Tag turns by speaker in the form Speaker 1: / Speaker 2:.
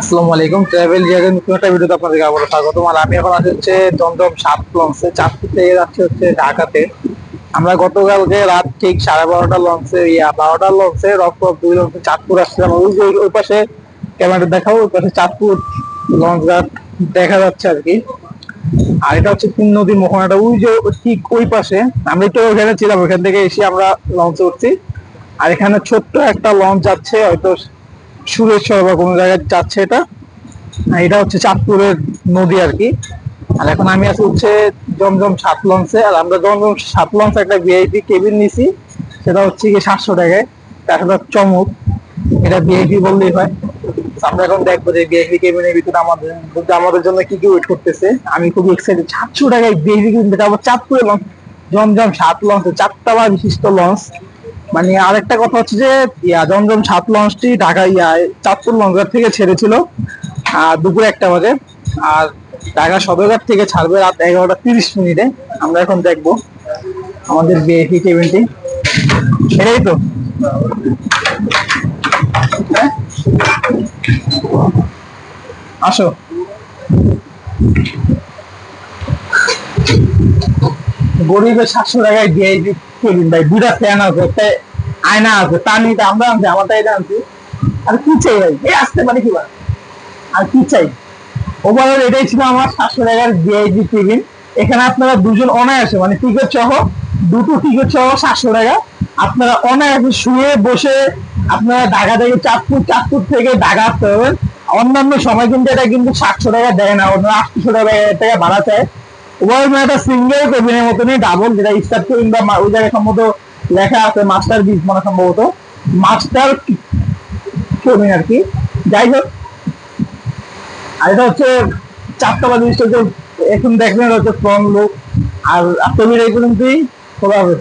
Speaker 1: আসসালামু আলাইকুম। ট্রাভেল জায়গায় নতুন একটা ভিডিওতে আপনাদেরকে আবার স্বাগত আর আমি এখন আছি হচ্ছে দমদম সাত লঞ্চে থেকে যাচ্ছি হচ্ছে ঢাকাতে। আমরা গতকালকে রাত ঠিক সাড়ে বারোটা লঞ্চে ইয়া, বারোটা লঞ্চে রক দুই লঞ্চে চাঁদপুর আসছিলাম। ওই যে ওই পাশে ক্যামেরা দেখাবো ওই পাশে চাঁদপুর লঞ্চ ঘাট দেখা যাচ্ছে আর কি। আর এটা হচ্ছে তিন নদী মোহনাটা। ওই যে ঠিক ওই পাশে, আমরা একটু ওখানে ছিলাম ওখান থেকে এসে আমরা লঞ্চে উঠছি। আর এখানে ছোট্ট একটা লঞ্চ যাচ্ছে, হয়তো সুরেশ্বর বা কোনো জায়গায় যাচ্ছে এটা? এটা হচ্ছে চাঁদপুরের নদী আর কি। আর এখন আমি আছি হচ্ছে জমজম সাত লঞ্চে আর আমরা জমজম সাত লঞ্চে একটা ভিআইপি কেবিন নিছি। সেটা হচ্ছে কি সাতশো টাকায়। সাথে চমক। এটা ভিআইপি বললেই হয়। আমরা এখন দেখব যে ভিআইপি কেবিনের ভিতরে আমাদের আমাদের জন্য কি কি ওয়েট করতেছে। আমি খুবই এক্সাইটেড সাতশো টাকায় ভিআইপি কেবিন আবার চাঁদপুরের লঞ্চ জমজম সাত লঞ্চ চারটা বা বিশিষ্ট লঞ্চ। মানে আরেকটা কথা হচ্ছে যে জমজম সাত লঞ্চটি ঢাকা, ইয়া, চাঁদপুর লঞ্চঘাট থেকে ছেড়েছিল দুপুরে একটা বাজে। আর ঢাকা সদরঘাট থেকে ছাড়বে রাত এগারোটা তিরিশ মিনিটে। আমরা এখন দেখব আমাদের বিএফি টেবিলটি এটাই তো। হ্যাঁ? আসো। গরিবের সাতশো টাকায় ভিআইপি কেবিন ভাই দুটা ফ্যান আছে আয়না আছে তা নিয়ে আমরা আনছি, আমার তাই আনছি। আর কি চাই ভাই? এই আসতে পারে কি ভাই? আর কি চাই? ওভারঅল এটাই ছিল আমার সাতশো টাকার ভিআইপি কেবিন। এখানে আপনারা দুজন অনায়াসে মানে টিকিট সহ, দুটো টিকিট সহ সাতশো টাকা। আপনারা অনায়াসে শুয়ে বসে আপনারা ঢাকা থেকে চাঁদপুর চাঁদপুর থেকে ঢাকা আসতে পারবেন। অন্যান্য সময় কিন্তু এটা কিন্তু সাতশো টাকা দেয় না, অন্য আটশো টাকা টাকা ভাড়া চায় সিঙ্গেল মতনই ডাবল যেটা ওই জায়গায় সম্ভবত লেখা আছে মাস্টার বিজ মানে সম্ভবত। মাস্টার আর কি। যাই হোক, আর এটা হচ্ছে চারটা বাজে এখন দেখবেন হচ্ছে ফ্রন্ট লুক আর আপনাদের এই পর্যন্তই। খোলা হবে